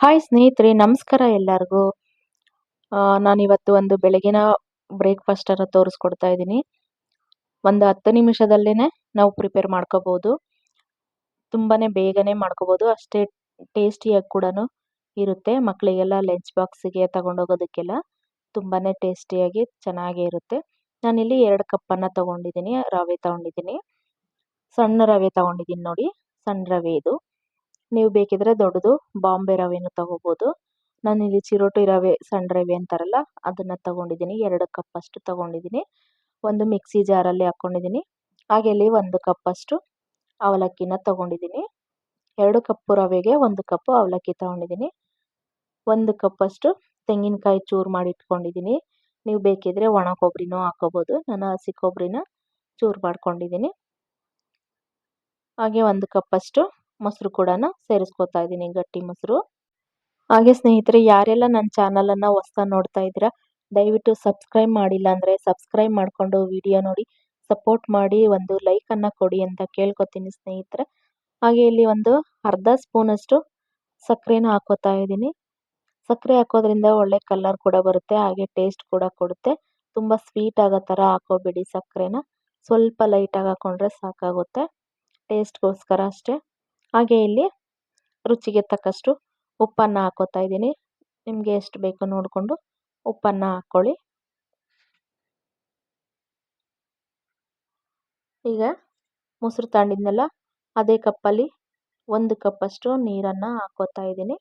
Hi ಸ್ನೇಹಿತರೆ, ನಮಸ್ಕಾರ ಎಲ್ಲರಿಗೂ. ನಾನಿವತ್ತು ಒಂದು ಬೆಳಗಿನ ಬ್ರೇಕ್ಫಾಸ್ಟ್ ಅನ್ನು ತೋರಿಸ್ಕೊಡ್ತಾ ಇದ್ದೀನಿ. ಒಂದು ಹತ್ತು ನಿಮಿಷದಲ್ಲೇ ನಾವು ಪ್ರಿಪೇರ್ ಮಾಡ್ಕೋಬೋದು. ತುಂಬಾ ಬೇಗನೆ ಮಾಡ್ಕೋಬೋದು. ಅಷ್ಟೇ ಟೇಸ್ಟಿಯಾಗಿ ಕೂಡ ಇರುತ್ತೆ. ಮಕ್ಕಳಿಗೆಲ್ಲ ಲಂಚ್ ಬಾಕ್ಸಿಗೆ ತಗೊಂಡೋಗೋದಕ್ಕೆಲ್ಲ ತುಂಬಾ ಟೇಸ್ಟಿಯಾಗಿ ಚೆನ್ನಾಗೇ ಇರುತ್ತೆ. ನಾನಿಲ್ಲಿ ಎರಡು ಕಪ್ಪನ್ನು ತೊಗೊಂಡಿದ್ದೀನಿ. ರವೆ ತೊಗೊಂಡಿದ್ದೀನಿ. ಸಣ್ಣ ರವೆ ತೊಗೊಂಡಿದ್ದೀನಿ ನೋಡಿ. ಸಣ್ಣ ರವೆ ಇದು. ನೀವು ಬೇಕಿದ್ರೆ ದೊಡ್ಡದು ಬಾಂಬೆ ರವೆನೂ ತಗೋಬೋದು. ಇಲ್ಲಿ ಚಿರೋಟಿ ರವೆ, ಸಣ್ಣ ರವೆ ಅಂತಾರಲ್ಲ, ಅದನ್ನು ತಗೊಂಡಿದ್ದೀನಿ. ಎರಡು ಕಪ್ಪಷ್ಟು ತಗೊಂಡಿದ್ದೀನಿ. ಒಂದು ಮಿಕ್ಸಿ ಜಾರಲ್ಲಿ ಹಾಕ್ಕೊಂಡಿದ್ದೀನಿ ಹಾಗೆ ಇಲ್ಲಿ ಒಂದು ಕಪ್ಪಷ್ಟು ಅವಲಕ್ಕಿನ ತಗೊಂಡಿದ್ದೀನಿ. ಎರಡು ಕಪ್ಪು ರವೆಗೆ ಒಂದು ಕಪ್ಪು ಅವಲಕ್ಕಿ ತಗೊಂಡಿದ್ದೀನಿ. ಒಂದು ಕಪ್ಪಷ್ಟು ತೆಂಗಿನಕಾಯಿ ಚೂರು ಮಾಡಿ ಇಟ್ಕೊಂಡಿದ್ದೀನಿ ನೀವು ಬೇಕಿದ್ರೆ ಒಣ ಕೊಬ್ಬರಿನೂ ಹಾಕೋಬೋದು. ನಾನು ಹಸಿ ಕೊಬ್ಬರಿನ ಚೂರು ಮಾಡ್ಕೊಂಡಿದ್ದೀನಿ. ಹಾಗೆ ಒಂದು ಕಪ್ಪಷ್ಟು ಮೊಸರು ಕೂಡ ಸೇರಿಸ್ಕೊತಾ ಇದ್ದೀನಿ, ಗಟ್ಟಿ ಮೊಸರು. ಹಾಗೆ ಸ್ನೇಹಿತರೆ, ಯಾರೆಲ್ಲ ನನ್ನ ಚಾನಲನ್ನು ಹೊಸ್ತಾ ನೋಡ್ತಾ ಇದ್ದೀರಾ, ದಯವಿಟ್ಟು ಸಬ್ಸ್ಕ್ರೈಬ್ ಮಾಡಿಲ್ಲ ಅಂದರೆ ಸಬ್ಸ್ಕ್ರೈಬ್ ಮಾಡಿಕೊಂಡು ವಿಡಿಯೋ ನೋಡಿ, ಸಪೋರ್ಟ್ ಮಾಡಿ, ಒಂದು ಲೈಕನ್ನು ಕೊಡಿ ಅಂತ ಕೇಳ್ಕೊತೀನಿ ಸ್ನೇಹಿತರೆ. ಹಾಗೆ ಇಲ್ಲಿ ಒಂದು ಅರ್ಧ ಸ್ಪೂನಷ್ಟು ಸಕ್ಕರೆನ ಹಾಕೋತಾ ಇದ್ದೀನಿ. ಸಕ್ಕರೆ ಹಾಕೋದ್ರಿಂದ ಒಳ್ಳೆ ಕಲರ್ ಕೂಡ ಬರುತ್ತೆ, ಹಾಗೆ ಟೇಸ್ಟ್ ಕೂಡ ಕೊಡುತ್ತೆ. ತುಂಬ ಸ್ವೀಟ್ ಆಗೋ ಥರ ಹಾಕೋಬೇಡಿ ಸಕ್ಕರೆನ. ಸ್ವಲ್ಪ ಲೈಟಾಗಿ ಹಾಕೊಂಡ್ರೆ ಸಾಕಾಗುತ್ತೆ. ಟೇಸ್ಟ್ಗೋಸ್ಕರ ಅಷ್ಟೇ. ಹಾಗೆ ಇಲ್ಲಿ ರುಚಿಗೆ ತಕ್ಕಷ್ಟು ಉಪ್ಪನ್ನು ಹಾಕೋತಾ ಇದ್ದೀನಿ. ನಿಮಗೆ ಎಷ್ಟು ಬೇಕು ನೋಡಿಕೊಂಡು ಉಪ್ಪನ್ನು ಹಾಕ್ಕೊಳ್ಳಿ ಈಗ ಮೊಸರು ತಗೊಂಡಿದ್ನಲ್ಲ ಅದೇ ಕಪ್ಪಲ್ಲಿ ಒಂದು ಕಪ್ಪಷ್ಟು ನೀರನ್ನು ಹಾಕೋತಾ ಇದ್ದೀನಿ.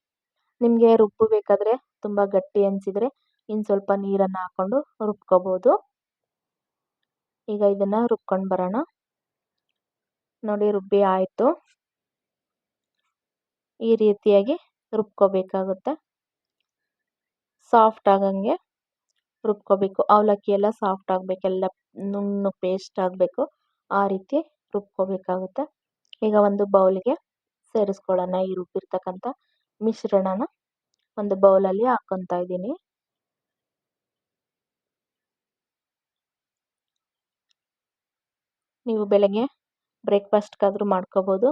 ನಿಮಗೆ ರುಬ್ಬು ಬೇಕಾದರೆ ತುಂಬ ಗಟ್ಟಿ ಅನಿಸಿದರೆ ಇನ್ನು ಸ್ವಲ್ಪ ನೀರನ್ನು ಹಾಕ್ಕೊಂಡು ರುಬ್ಕೋಬೋದು. ಈಗ ಇದನ್ನು ರುಬ್ಕೊಂಡು ಬರೋಣ. ನೋಡಿ, ರುಬ್ಬಿ ಆಯಿತು. ಈ ರೀತಿಯಾಗಿ ರುಬ್ಕೋಬೇಕಾಗುತ್ತೆ. ಸಾಫ್ಟ್ ಆಗಂಗೆ ರುಬ್ಕೋಬೇಕು. ಅವಲಕ್ಕಿ ಎಲ್ಲ ಸಾಫ್ಟ್ ಆಗಬೇಕೆಲ್ಲ ನುಣ್ಣು ಪೇಸ್ಟ್ ಆಗಬೇಕು. ಆ ರೀತಿ ರುಬ್ಕೋಬೇಕಾಗುತ್ತೆ. ಈಗ ಒಂದು ಬೌಲ್ಗೆ ಸೇರಿಸ್ಕೊಳ್ಳೋಣ. ಈ ರುಬ್ಬಿರ್ತಕ್ಕಂಥ ಮಿಶ್ರಣನ ಒಂದು ಬೌಲಲ್ಲಿ ಹಾಕ್ಕೊತಾ ಇದ್ದೀನಿ. ನೀವು ಬೆಳಗ್ಗೆ ಬ್ರೇಕ್ಫಾಸ್ಟ್ಗಾದರೂ ಮಾಡ್ಕೋಬೋದು.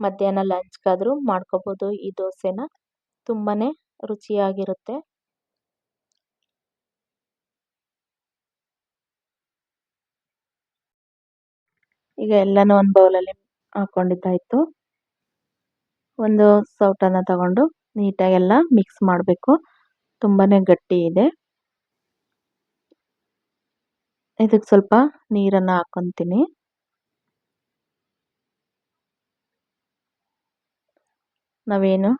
ಮಧ್ಯಾಹ್ನ ಲಂಚ್ಗಾದರೂ ಮಾಡ್ಕೋಬೋದು ಈ ದೋಸೆನ. ತುಂಬಾ ರುಚಿಯಾಗಿರುತ್ತೆ. ಈಗ ಎಲ್ಲನೂ ಒಂದು ಬೌಲಲ್ಲಿ ಹಾಕ್ಕೊಂಡಿದ್ದಾಯಿತು ಒಂದು ಸೌಟನ್ನು ತಗೊಂಡು ನೀಟಾಗೆಲ್ಲ ಮಿಕ್ಸ್ ಮಾಡಬೇಕು. ತುಂಬಾ ಗಟ್ಟಿ ಇದೆ. ಇದಕ್ಕೆ ಸ್ವಲ್ಪ ನೀರನ್ನು ಹಾಕ್ಕೊತೀನಿ ನಾವೇನು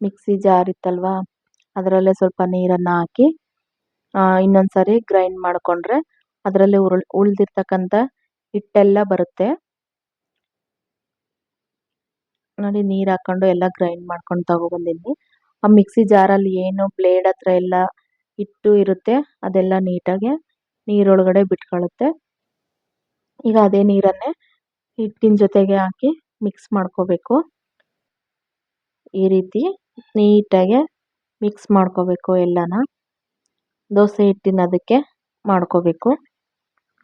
ಮಿಕ್ಸಿ ಜಾರ್ ಇತ್ತಲ್ವ? ಅದರಲ್ಲೇ ಸ್ವಲ್ಪ ನೀರನ್ನು ಹಾಕಿ ಇನ್ನೊಂದು ಸಾರಿ ಗ್ರೈಂಡ್ ಮಾಡಿಕೊಂಡ್ರೆ ಅದರಲ್ಲಿ ಉರುಳ್, ಉಳಿದಿರ್ತಕ್ಕಂಥ ಹಿಟ್ಟೆಲ್ಲ ಬರುತ್ತೆ. ನೋಡಿ, ನೀರು ಹಾಕ್ಕೊಂಡು ಎಲ್ಲ ಗ್ರೈಂಡ್ ಮಾಡ್ಕೊಂಡು ತಗೊಬಂದಿದ್ದೀನಿ ಆ ಮಿಕ್ಸಿ ಜಾರಲ್ಲಿ ಏನು ಬ್ಲೇಡ್ ಹತ್ರ ಎಲ್ಲ ಹಿಟ್ಟು ಇರುತ್ತೆ, ಅದೆಲ್ಲ ನೀಟಾಗಿ ನೀರೊಳಗಡೆ ಬಿಟ್ಕೊಳ್ಳುತ್ತೆ ಈಗ ಅದೇ ನೀರನ್ನೇ ಹಿಟ್ಟಿನ ಜೊತೆಗೆ ಹಾಕಿ ಮಿಕ್ಸ್ ಮಾಡ್ಕೋಬೇಕು. ಈ ರೀತಿ ನೀಟಾಗೆ ಮಿಕ್ಸ್ ಮಾಡ್ಕೋಬೇಕು ಎಲ್ಲನ. ದೋಸೆ ಹಿಟ್ಟಿನ ಅದಕ್ಕೆ ಮಾಡ್ಕೋಬೇಕು.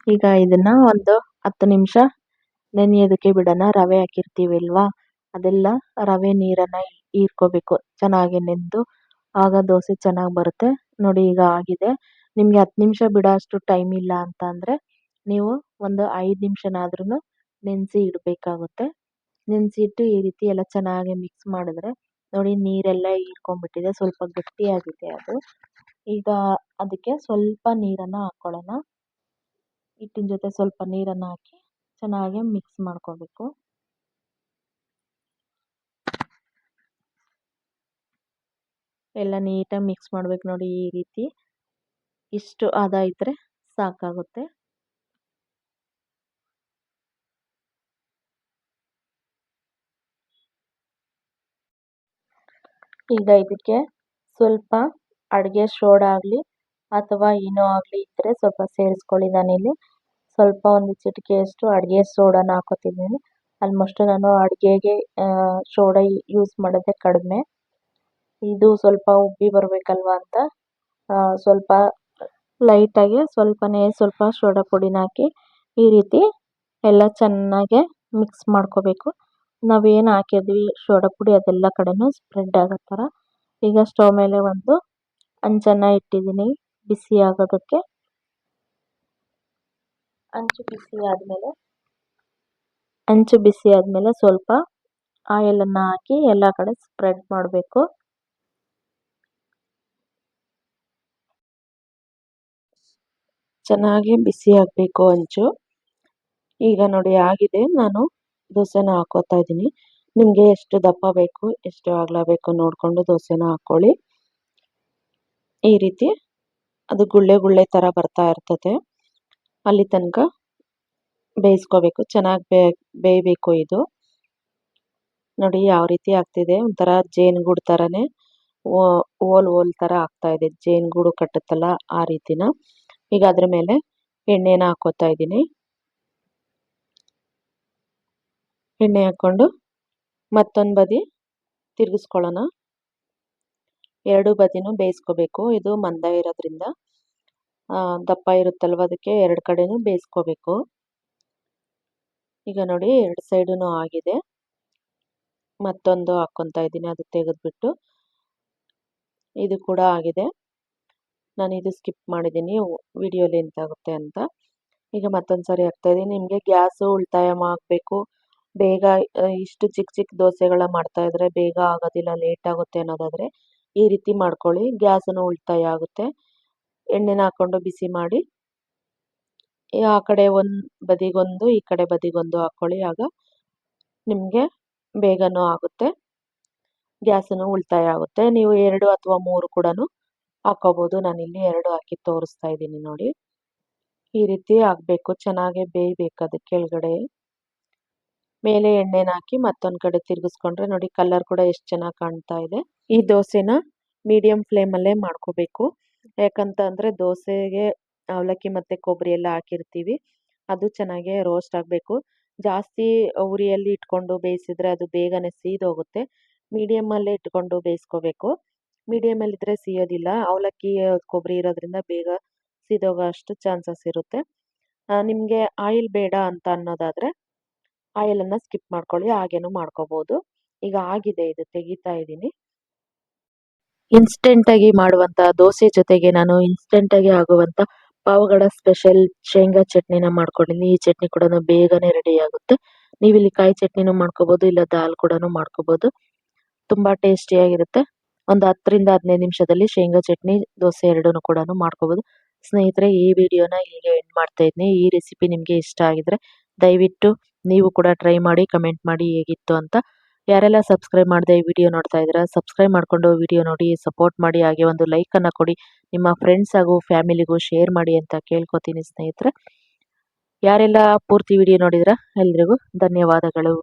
ಈಗ ಇದನ್ನು ಒಂದು ಹತ್ತು ನಿಮಿಷ ನೆನೆಯೋದಕ್ಕೆ ಬಿಡೋಣ. ರವೆ ಹಾಕಿರ್ತೀವಿ ಅಲ್ವಾ? ಅದೆಲ್ಲ ರವೆ ನೀರನ್ನು ಹೀರ್ಕೋಬೇಕು. ಚೆನ್ನಾಗಿ ನೆಂದು ಆಗ ದೋಸೆ ಚೆನ್ನಾಗಿ ಬರುತ್ತೆ. ನೋಡಿ ಈಗ ಆಗಿದೆ. ನಿಮಗೆ ಹತ್ತು ನಿಮಿಷ ಬಿಡೋ ಅಷ್ಟು ಟೈಮ್ ಇಲ್ಲ ಅಂತ ನೀವು ಒಂದು ಐದು ನಿಮಿಷನಾದ್ರೂ ನೆನೆಸಿ ಇಡಬೇಕಾಗುತ್ತೆ. ನೆನೆಸಿ ಇಟ್ಟು ಈ ರೀತಿ ಎಲ್ಲ ಚೆನ್ನಾಗಿ ಮಿಕ್ಸ್ ಮಾಡಿದ್ರೆ ನೋಡಿ ನೀರೆಲ್ಲ ಹೀರ್ಕೊಂಡ್ಬಿಟ್ಟಿದೆ. ಸ್ವಲ್ಪ ಗಟ್ಟಿಯಾಗಿದೆ ಅದು. ಈಗ ಅದಕ್ಕೆ ಸ್ವಲ್ಪ ನೀರನ್ನು ಹಾಕ್ಕೊಳ್ಳೋಣ ಹಿಟ್ಟಿನ ಜೊತೆ ಸ್ವಲ್ಪ ನೀರನ್ನು ಹಾಕಿ ಚೆನ್ನಾಗಿ ಮಿಕ್ಸ್ ಮಾಡ್ಕೋಬೇಕು. ಎಲ್ಲ ನೀಟಾಗಿ ಮಿಕ್ಸ್ ಮಾಡ್ಬೇಕು ನೋಡಿ ಈ ರೀತಿ. ಇಷ್ಟು ಹದ ಇದ್ದರೆ ಸಾಕಾಗುತ್ತೆ. ಈಗ ಇದಕ್ಕೆ ಸ್ವಲ್ಪ ಅಡುಗೆ ಸೋಡಾ ಆಗಲಿ ಅಥವಾ ಏನೋ ಆಗಲಿ ಇದ್ದರೆ ಸ್ವಲ್ಪ ಸೇರಿಸ್ಕೊಳ್ಳಿ ನಾನಿಲ್ಲಿ ಸ್ವಲ್ಪ ಒಂದು ಚಿಟಿಕೆಯಷ್ಟು ಅಡುಗೆ ಸೋಡಾನ ಹಾಕೋತಿದ್ದೀನಿ. ಆಲ್ಮೋಸ್ಟ್ ನಾನು ಅಡುಗೆಗೆ ಸೋಡಾ ಯೂಸ್ ಮಾಡೋದೇ ಕಡಿಮೆ. ಇದು ಸ್ವಲ್ಪ ಉಬ್ಬಿ ಬರಬೇಕಲ್ವ ಅಂತ ಸ್ವಲ್ಪ ಲೈಟಾಗಿ ಸ್ವಲ್ಪನೇ ಸ್ವಲ್ಪ ಸೋಡಾ ಪುಡಿನ ಹಾಕಿ ಈ ರೀತಿ ಎಲ್ಲ ಚೆನ್ನಾಗೆ ಮಿಕ್ಸ್ ಮಾಡ್ಕೋಬೇಕು. ನಾವೇನು ಹಾಕಿದ್ವಿ, ಸೋಡಾ ಪುಡಿ ಅದೆಲ್ಲ ಕಡೆನೂ ಸ್ಪ್ರೆಡ್ ಆಗೋ ಥರ ಈಗ ಸ್ಟವ್ ಮೇಲೆ ಒಂದು ಅಂಚನ್ನು ಇಟ್ಟಿದ್ದೀನಿ, ಬಿಸಿ ಆಗೋದಕ್ಕೆ. ಅಂಚು ಬಿಸಿ ಆದಮೇಲೆ, ಅಂಚು ಬಿಸಿ ಆದಮೇಲೆ ಸ್ವಲ್ಪ ಆಯಿಲನ್ನು ಹಾಕಿ ಎಲ್ಲ ಕಡೆ ಸ್ಪ್ರೆಡ್ ಮಾಡಬೇಕು. ಚೆನ್ನಾಗಿ ಬಿಸಿ ಆಗಬೇಕು ಅಂಚು. ಈಗ ನೋಡಿ, ಆಗಿದೆ. ನಾನು ದೋಸೆನ ಹಾಕೋತಾ ಇದ್ದೀನಿ. ನಿಮಗೆ ಎಷ್ಟು ದಪ್ಪ ಬೇಕು, ಎಷ್ಟು ಅಗಲ ಬೇಕು ನೋಡಿಕೊಂಡು ದೋಸೆನ ಹಾಕ್ಕೊಳ್ಳಿ ಈ ರೀತಿ ಅದು ಗುಳ್ಳೆ ಗುಳ್ಳೆ ಥರ ಬರ್ತಾ ಇರ್ತದೆ. ಅಲ್ಲಿ ತನಕ ಬೇಯಿಸ್ಕೋಬೇಕು. ಚೆನ್ನಾಗಿ ಬೇ, ಬೇಯಬೇಕು ಇದು. ನೋಡಿ ಯಾವ ರೀತಿ ಆಗ್ತಿದೆ. ಒಂಥರ ಜೇನುಗೂಡು ಥರನೇ ಓಲ್ ಓಲ್ ಥರ ಆಗ್ತಾ ಇದೆ. ಜೇನುಗೂಡು ಕಟ್ಟುತ್ತಲ್ಲ ಆ ರೀತಿನ. ಈಗ ಅದ್ರ ಮೇಲೆ ಎಣ್ಣೆನ ಹಾಕೋತಾ ಇದ್ದೀನಿ. ಎಣ್ಣೆ ಹಾಕ್ಕೊಂಡು ಮತ್ತೊಂದು ಬದಿ ತಿರುಗಿಸ್ಕೊಳ್ಳೋಣ. ಎರಡು ಬದಿನೂ ಬೇಯಿಸ್ಕೋಬೇಕು. ಇದು ಮಂದ ಇರೋದ್ರಿಂದ ದಪ್ಪ ಇರುತ್ತಲ್ವ ಅದಕ್ಕೆ ಎರಡು ಕಡೆನೂ ಬೇಯಿಸ್ಕೋಬೇಕು. ಈಗ ನೋಡಿ, ಎರಡು ಸೈಡೂ ಆಗಿದೆ. ಮತ್ತೊಂದು ಹಾಕ್ಕೊತಾ ಇದ್ದೀನಿ, ಅದು ತೆಗೆದ್ಬಿಟ್ಟು. ಇದು ಕೂಡ ಆಗಿದೆ. ನಾನು ಇದು ಸ್ಕಿಪ್ ಮಾಡಿದ್ದೀನಿ ವಿಡಿಯೋ ಎಂತಾಗುತ್ತೆ ಅಂತ. ಈಗ ಮತ್ತೊಂದು ಸಾರಿ ಹಾಕ್ತಾಯಿದ್ದೀನಿ ನಿಮಗೆ ಗ್ಯಾಸು ಉಳಿತಾಯ ಆಗಬೇಕು. ಬೇಗ ಇಷ್ಟು ಚಿಕ್ಕ ಚಿಕ್ಕ ದೋಸೆಗಳ ಮಾಡ್ತಾಯಿದ್ರೆ ಬೇಗ ಆಗೋದಿಲ್ಲ ಲೇಟ್ ಆಗುತ್ತೆ ಅನ್ನೋದಾದರೆ ಈ ರೀತಿ ಮಾಡ್ಕೊಳ್ಳಿ. ಗ್ಯಾಸನ್ನು ಉಳಿತಾಯ ಆಗುತ್ತೆ. ಎಣ್ಣೆನ ಹಾಕ್ಕೊಂಡು ಬಿಸಿ ಮಾಡಿ ಆ ಕಡೆ ಒಂದು ಬದಿಗೊಂದು, ಈ ಕಡೆ ಬದಿಗೊಂದು ಹಾಕ್ಕೊಳ್ಳಿ ಆಗ ನಿಮಗೆ ಬೇಗನೂ ಆಗುತ್ತೆ, ಗ್ಯಾಸನ್ನು ಉಳಿತಾಯ ಆಗುತ್ತೆ. ನೀವು ಎರಡು ಅಥವಾ ಮೂರು ಕೂಡ ಹಾಕೋಬೋದು. ನಾನಿಲ್ಲಿ ಎರಡು ಹಾಕಿ ತೋರಿಸ್ತಾ ಇದ್ದೀನಿ ನೋಡಿ. ಈ ರೀತಿ ಆಗಬೇಕು. ಚೆನ್ನಾಗಿ ಬೇಯಬೇಕು ಅದಕ್ಕೆ ಕೆಳಗಡೆ. ಮೇಲೆ ಎಣ್ಣೆನ ಹಾಕಿ ಮತ್ತೊಂದು ಕಡೆ ತಿರುಗಿಸ್ಕೊಂಡ್ರೆ ನೋಡಿ ಕಲರ್ ಕೂಡ ಎಷ್ಟು ಚೆನ್ನಾಗಿ ಕಾಣ್ತಾ ಇದೆ. ಈ ದೋಸೆನ ಮೀಡಿಯಂ ಫ್ಲೇಮಲ್ಲೇ ಮಾಡ್ಕೋಬೇಕು. ಯಾಕಂತ ಅಂದರೆ ದೋಸೆಗೆ ಅವಲಕ್ಕಿ ಮತ್ತು ಕೊಬ್ಬರಿ ಎಲ್ಲ ಹಾಕಿರ್ತೀವಿ. ಅದು ಚೆನ್ನಾಗೆ ರೋಸ್ಟ್ ಆಗಬೇಕು. ಜಾಸ್ತಿ ಉರಿಯಲ್ಲಿ ಇಟ್ಕೊಂಡು ಬೇಯಿಸಿದ್ರೆ ಅದು ಬೇಗನೆ ಸೀದೋಗುತ್ತೆ. ಮೀಡಿಯಮಲ್ಲೇ ಇಟ್ಕೊಂಡು ಬೇಯಿಸ್ಕೋಬೇಕು. ಮೀಡಿಯಮಲ್ಲಿದ್ದರೆ ಸಿಯೋದಿಲ್ಲ. ಅವಲಕ್ಕಿ ಕೊಬ್ಬರಿ ಇರೋದ್ರಿಂದ ಬೇಗ ಸೀದೋಗೋ ಅಷ್ಟು ಚಾನ್ಸಸ್ ಇರುತ್ತೆ. ನಿಮಗೆ ಆಯಿಲ್ ಬೇಡ ಅಂತ ಅನ್ನೋದಾದರೆ ಆಯಿಲನ್ನು ಸ್ಕಿಪ್ ಮಾಡ್ಕೊಳ್ಳಿ, ಹಾಗೇನೂ ಮಾಡ್ಕೋಬಹುದು ಈಗ ಆಗಿದೆ ಇದು, ತೆಗಿತಾ ಇದ್ದೀನಿ. ಇನ್ಸ್ಟೆಂಟಾಗಿ ಮಾಡುವಂತ ದೋಸೆ ಜೊತೆಗೆ ನಾನು ಇನ್ಸ್ಟೆಂಟಾಗಿ ಆಗುವಂತ ಪಾವಗಡ ಸ್ಪೆಷಲ್ ಶೇಂಗಾ ಚಟ್ನಿನ ಮಾಡ್ಕೊಂಡಿದ್ದೀನಿ ಈ ಚಟ್ನಿ ಕೂಡ ಬೇಗನೆ ರೆಡಿ ಆಗುತ್ತೆ. ನೀವು ಇಲ್ಲಿ ಕಾಯಿ ಚಟ್ನಿನು ಮಾಡ್ಕೋಬೋದು, ಇಲ್ಲ ದಾಲ್ ಕೂಡ ತುಂಬಾ ಟೇಸ್ಟಿ ಟೇಸ್ಟಿಯಾಗಿರುತ್ತೆ ಒಂದು ಹತ್ತರಿಂದ ಹದಿನೈದು ನಿಮಿಷದಲ್ಲಿ ಶೇಂಗಾ ಚಟ್ನಿ, ದೋಸೆ ಎರಡನ್ನು ಕೂಡ ಮಾಡ್ಕೋಬಹುದು ಸ್ನೇಹಿತರೆ, ಈ ವಿಡಿಯೋನ ಇಲ್ಲಿಗೆ ಎಂಡ್ ಮಾಡ್ತಾ ಇದ್ದೀನಿ ಈ ರೆಸಿಪಿ ನಿಮಗೆ ಇಷ್ಟ ಆಗಿದ್ರೆ ದಯವಿಟ್ಟು ನೀವು ಕೂಡ ಟ್ರೈ ಮಾಡಿ ಕಮೆಂಟ್ ಮಾಡಿ ಹೇಗಿತ್ತು ಅಂತ. ಯಾರೆಲ್ಲ ಸಬ್ಸ್ಕ್ರೈಬ್ ಮಾಡದೆ ವಿಡಿಯೋ ನೋಡ್ತಾ ಇದ್ದೀರಾ ಸಬ್ಸ್ಕ್ರೈಬ್ ಮಾಡಿಕೊಂಡು ವಿಡಿಯೋ ನೋಡಿ ಸಪೋರ್ಟ್ ಮಾಡಿ, ಹಾಗೆ ಒಂದು ಲೈಕನ್ನು ಕೊಡಿ. ನಿಮ್ಮ ಫ್ರೆಂಡ್ಸ್ ಹಾಗೂ ಫ್ಯಾಮಿಲಿಗೂ ಶೇರ್ ಮಾಡಿ ಅಂತ ಕೇಳ್ಕೊತೀನಿ ಸ್ನೇಹಿತರೆ. ಯಾರೆಲ್ಲ ಪೂರ್ತಿ ವಿಡಿಯೋ ನೋಡಿದ್ರ ಎಲ್ರಿಗೂ ಧನ್ಯವಾದಗಳು.